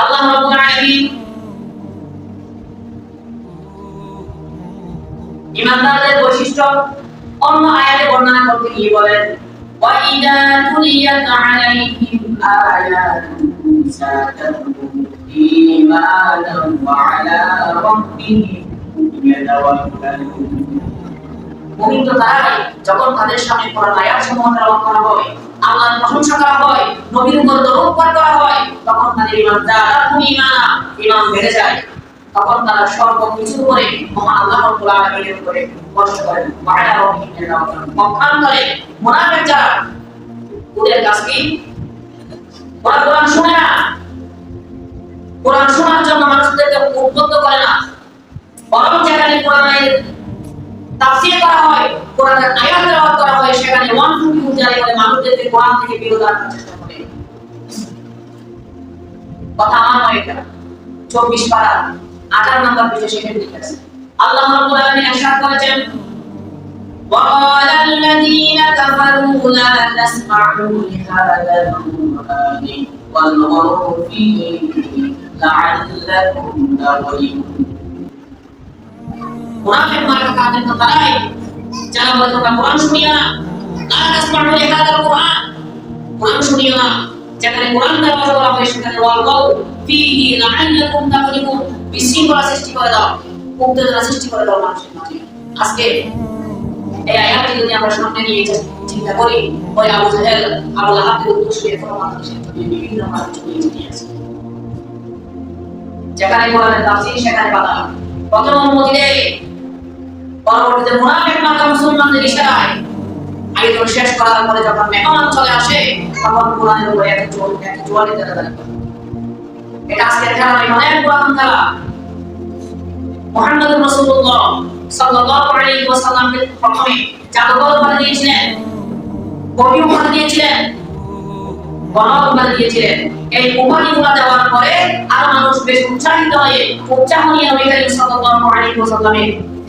আল্লাহ রাব্বুল আলামিন ইমানদারদের বৈশিষ্ট্য অন্য আয়াতে বর্ণনা করতে গিয়ে বলেন وَإِذَا تُلِيَتْ عَلَيْهِمْ آيَاتُهُ زَادَتْهُمْ إِيمَانًا وَعَلَى رَبِّهِمْ يَتَوَكَّلُونَ মুমিন তো তারাই যখন তাদের সামনে কোরআন আয়াত সমূহ তেলাওয়াত করা হয় আল্লাহর প্রশংসা করা হয় নবীর উপর দরুদ পাঠ করা হয়, তখন তাদের ঈমান জাদাতুম ঈমানা ঈমান বেড়ে যায়। তখন তারা সর্বকিছু করে মহান আল্লাহ রাব্বুল আলামিনের উপরে ভরসা করেন ওয়ালা রাব্বিহিম ইয়াতাওয়াক্কালুন পক্ষান্তরে মুনাফিক যারা, ওদের কাজ কি? ওরা কোরআন শুনে না। কোরআন শোনার জন্য মানুষদেরকে উদ্বুদ্ধ করে না। বরং যেখানে কোরআনের তাফসীর করা হয় কোরআনের আয়াত তেলাওয়াত করা হয় সেখানে ওয়ান টু টু জারি করে মানুষদেরকে কোরআন থেকে বিরত রাখার চেষ্টা করে কথা আমার নয় এটা চব্বিশ পারা আঠারো নম্বর পেজে সেখানে লিখে আছে আল্লাহ রাব্বুল আলামিন ইরশাদ করেছেন وقال الذين كفروا لا تسمعوا لهذا القرآن والغوا فيه لعلكم تغلبون মুনাফিক মার্কা কাদের তো তারাই যারা বলে তোমরা কোরআন শুনিও না লা তাসমাউ লিহাদাল কোরআন কোরআন শুনিও না যেখানে কোরআন তেলাওয়াত করা হয় সেখানে ওয়ালগাউ ফিহি লাআল্লাকুম তাগলিবুন বিশৃঙ্খলা সৃষ্টি করে দাও উত্তেজনা সৃষ্টি করে দাও মানুষের মাঝে আজকে এই আয়াতটি যদি আমরা সামনে নিয়ে চিন্তা করি ওই আবু জাহেল আবু লাহাবকে উদ্দেশ্য কোনো মানুষের বিভিন্ন মানুষ নিয়ে আসে যেখানে কোরআনের তাফসীর সেখানে বাধা প্রথম অনুমতি দেয় পরবর্তীতে মুনাফিক মার্কা মুসলমানদের ইশারায় আয়োজন শেষ করার পরে যখন মেহমান চলে আসে, তখন কোরআনের উপরে একটা জোর একটা জোয়ারি দেওয়া দাঁড়ায় এটা আজকের খেলা নয় অনেক পুরাতন খেলা মোহাম্মদ রাসূলুল্লাহ সাল্লাল্লাহু আলাইহি ওয়াসাল্লামকে প্রথমে জাদুকর উপাধি দিয়েছিলেন কবি উপাধি দিয়েছিলেন গণক উপাধি দিয়েছিলেন। এই উপাধিগুলো দেওয়ার পরে আরও মানুষ বেশ উৎসাহিত হয়ে, উৎসাহ নিয়ে নবী করিম সাল্লাল্লাহু আলাইহি ওয়াসাল্লামের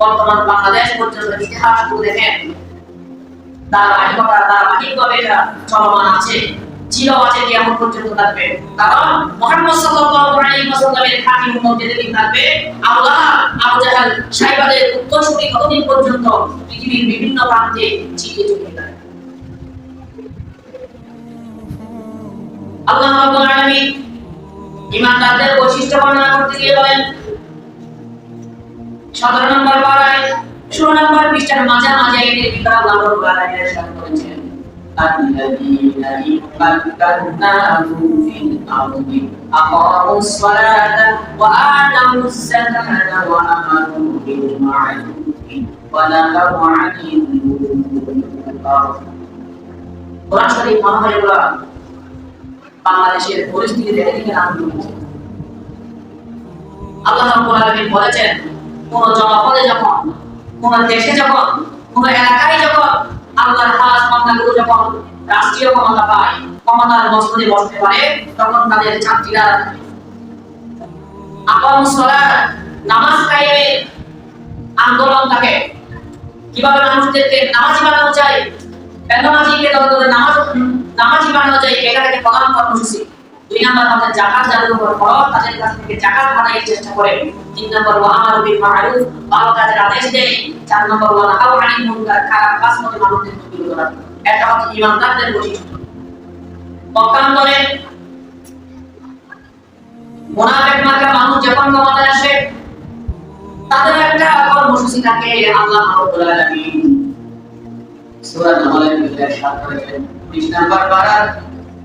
বর্তমান বাংলাদেশ পর্যন্ত ইতিহাস দেখেন ধারাবাহিকতা, ধারাবাহিকভাবে এটা চলমান আছে ছিল আছে কিয়ামত পর্যন্ত থাকবে। কারণ মুহাম্মদ সাল্লাল্লাহু আলাইহি ওয়াসাল্লামের খাঁটি উম্মত যেদিন থাকবে, আল্লাহ আবু জাহাল সাইবাদের উত্তরসূরি কতদিন পর্যন্ত পৃথিবীর বিভিন্ন প্রান্তে ছিটিয়ে ছড়িয়ে থাকবে আল্লাহ রাব্বুল আলামিন ইমানদারদের বৈশিষ্ট্য বর্ণনা করতে গিয়ে বলেন সতেরো নম্বর পাড়ায় ষোলো নম্বর পৃষ্ঠার মাঝামাঝি এদের ভিতরে আল্লাহ রাব্বুল আলামিন ইরশাদ করেছেন الذين إن مكناهم في الأرض أقاموا الصلاة وآتوا الزكاة وأمروا بالمعروف ونهوا عن المنكر কোরআন শরীফ মনে হয় এগুলা বাংলাদেশের পরিস্থিতি দেখে দেখে আনন্দ হয়েছে আল্লাহ রাব্বুল আলামিন বলেছেন কোন জনপদে যখন, কোন দেশে যখন, কোন এলাকায় যখন আল্লাহর খাস বান্দাগুলো যখন রাষ্ট্রীয় ক্ষমতা পায়, ক্ষমতার মসনদে বসতে পারে, তখন তাদের ছাত্রীরা আকাম সালাত, নামাজ কায়েমে আন্দোলন থাকে। কীভাবে মানুষদেরকে নামাজি বানানো যায়? বেনামাজিকে তত নামাজ, নামাজি বানানো যায়, এটা থেকে প্রধান কর্মসূচি। দুই নাম্বার আমাদের জাকাত যাদের উপর তাদের কাছ থেকে জাকাত আদায়ের চেষ্টা করে। তিন নম্বর, ওয়া আমারু বিল মা'রুফ, ভালো কাজের আদেশ দেয়। চার নম্বর, ওয়া নাহাউ আনিল মুনকার, খারাপ কাজ থেকে মানুষদেরকে বিরত রাখে এটা হচ্ছে ইমানদারদের বৈশিষ্ট্য। পক্ষান্তরে মুনাফিক মার্কা মানুষ যখন ক্ষমতায় আসে, তাদের একটা কর্মসূচি থাকে, আল্লাহ রাব্বুল আলামিন। সূরা ভিতরে সাত করেছেন 20 নাম্বার পারার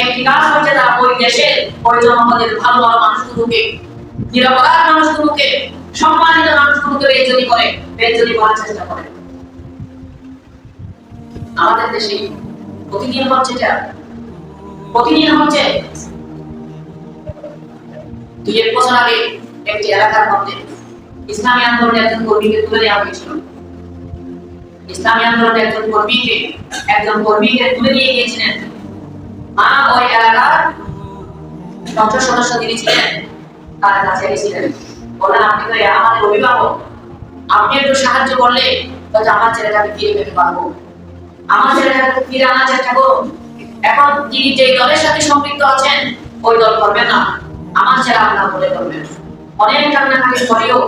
একটি কাজ হচ্ছে তারা ওই দেশের ওই জনপদের ভালো ভালো মানুষগুলোকে নিরাপরাধ মানুষগুলোকে, সম্মানিত মানুষগুলোকে বেজ্জতি করে বেজ্জতি করার চেষ্টা করে। আমাদের দেশে প্রতিদিন হচ্ছে এটা। প্রতিদিন হচ্ছে দুই এক বছর আগে একটি এলাকার মধ্যে ইসলামী আন্দোলনের একজন কর্মীকে তুলে নেওয়া হয়েছিল। ইসলামী আন্দোলনের একজন কর্মীকে একজন কর্মীকে তুলে নিয়ে গিয়েছিলেন। মা ওই এলাকার সংসদ সদস্য তিনি ছিলেন, তার কাছে গেছিলেন। বললেন, আপনি তো আমাদের অভিভাবক। আপনি একটু সাহায্য করলে হয়তো আমার ছেলেটাকে ফিরে পেতে পারব। আমার ছেলেটাকে ফিরে আনার চেষ্টা করুন। এখন তিনি যে দলের সাথে সম্পৃক্ত আছেন, ওই দল করবেন না। আমার ছেলে আপনার বলে করবেন অনেক কান্নাকাটি করেও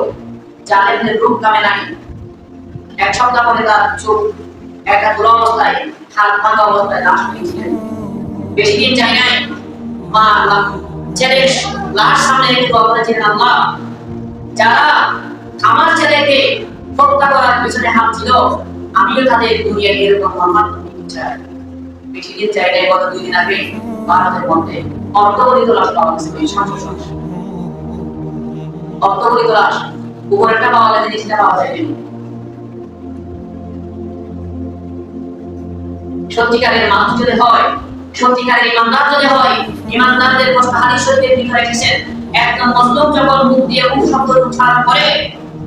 জালেমদের রূপ কামে নাই। এক সপ্তাহ পরে তার চোখ একটা দুর অবস্থায় হাত ভাঙা অবস্থায় লাশ পেয়েছিলেন বেশি দিন যায় নাই। মা আল্লাহ ছেলের লাশ সামনে রেখে দোয়া করেছিলেন আল্লাহ, যারা আমার ছেলেকে হত্যা করার পিছনে হাত ছিল আমিও তাদের দুনিয়ায় এরকম আমার বেশি দিন চাই নাই গত দুই দিন আগে ভারতের মধ্যে অর্থগরিত লাশ পাওয়া গেছে অর্থগরিত লাশ, উপরেরটা পাওয়া গেছে নিচটা পাওয়া যায়নি। সত্যিকারের মানুষ যদি হয় সত্যিকারের ইমানদার যদি হয়, ইমানদারদের কথা হাদিস শরীফের ভিতরে রেখেছেন একদম মজলুম যখন মুখ দিয়ে উপ শব্দ উচ্চারণ করে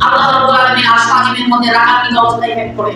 আল্লাহ রাব্বুল আলামিন আশা জীবের মধ্যে রাগান্বিত অবস্থায় ভেদ করে।